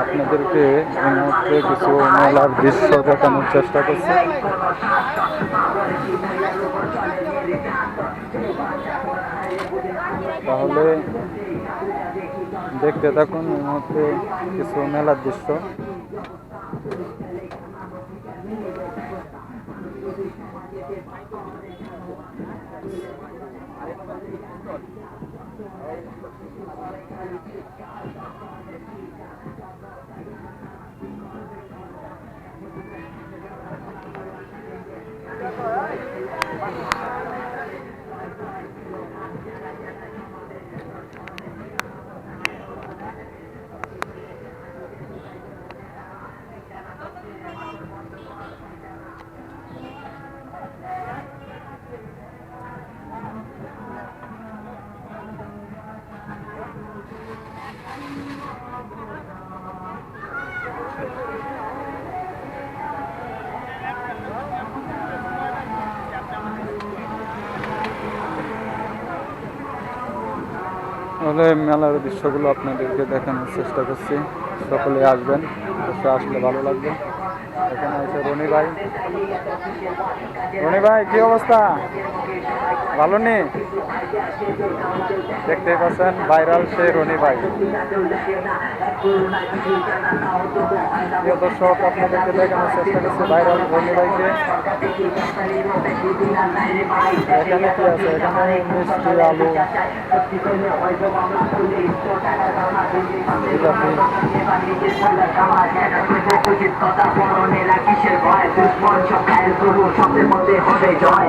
আপনাদেরকে এই মুহূর্তে কিছু মেলার দৃশ্য দেখানোর চেষ্টা করছি। তাহলে দেখতে থাকুন এই মুহূর্তে কিছু মেলার দৃশ্য। আরেকবার তাহলে মেলার দৃশ্যগুলো আপনাদেরকে দেখানোর চেষ্টা করছি। সকলে আসবেন, অবশ্যই আসলে ভালো লাগবে। এখানে আছে রনি ভাই। রনি ভাই, কি অবস্থা? ভালো নেই দেখতে পাচ্ছেন, ভাইরাল সে রনি ভাই। প্রিয় দর্শক আপনাদেরকে দেখানোর চেষ্টা করছি ভাইরাল রনি ভাইকে। এখানে কি আছে? এখানে মিষ্টি আলু। জিলাপি হবে জয়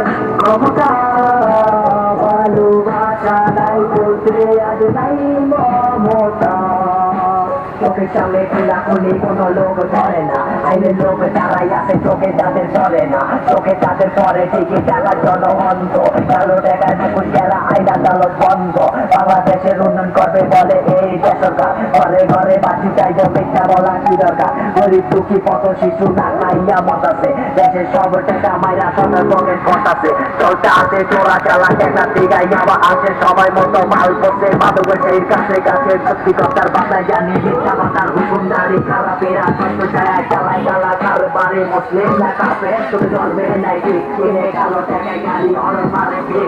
চোখের সামনে খোলা খুলি কোনো লোক ধরে না আইনের লোক তারাই আছে চোখে তাদের ধরে না চোখে তাদের পরে ঠিকই টাকার জন্য অন্ধ কালো টাকা যারা আইন আদালত বন্ধ বাংলাদেশের উন্নয়ন করবে বলে চাইব মিথ্যা বলা দরকার? শিশু না খাইয়া মতাছে দেশের সব টাকা মাইরা চলতে আছে, চোরা চালা টাকা আছে সবাই মতো মাল পড়ছে সেই কাছে কাছে, সত্যি কথার জানি মিথ্যা কথার সত্য ছায়া গালা কারবারে মুসলিম না কাপে শুধু জন্মে নাই কিনে কালো টাকা গাড়ি অরণ মারে আছে